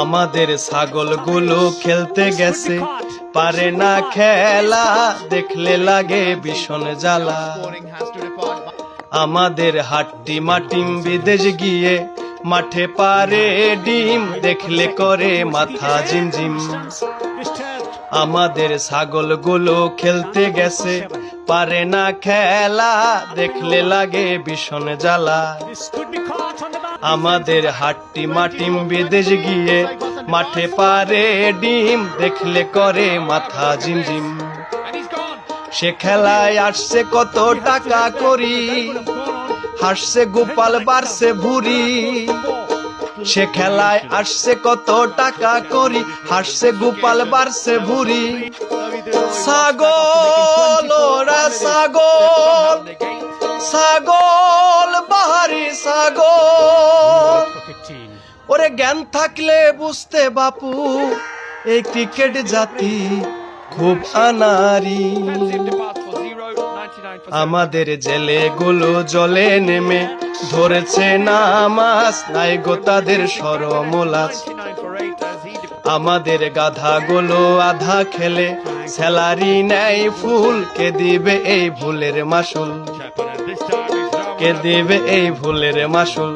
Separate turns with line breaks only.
আমাদের ছাগলগুলো খেলতে গেছে। পারে না খেলা, দেখলে লাগে ভীষণ জ্বালা. আমাদের হাট্টি মাটিম বিদেশ গিয়ে মাঠে পারে ডিম, দেখলে করে মাথা ঝিমঝিম। আমাদের ছাগলগুলো খেলতে গেছে। পারে না খেলা, দেখলে লাগে ভীষণ জ্বালা। আমাদের হাট্টি মাটিম বিদেশ গিয়ে মাঠে পারে ডিম, দেখলে করে মাথা ঝিমঝিম. সে খেলায় আসছে কত টাকা করি, হাসছে গোপাল, বাড়ছে ভুরি। সে খেলায় আসছে কত টাকা করি, হাসছে গোপাল, বাড়ছে ভুরি। ছাগল, ওরা ছাগল। ওরে জ্ঞান থাকলে বুঝতে বাপু এই ক্রিকেট জাতি খুব আনারি।
Departs for zero, 99 for
আমাদের জেলে গুলো জলে নেমে ধরেছে না মাছ নাই গো তাদের সরমলাস
99 for 8 as he departs.
আমাদের গাধা গুলো আধা খেলে স্যালারি নেয় ফুল কে দিবে এই ভুলের মাসুল? কে দিবে এই ভুলের মাসুল?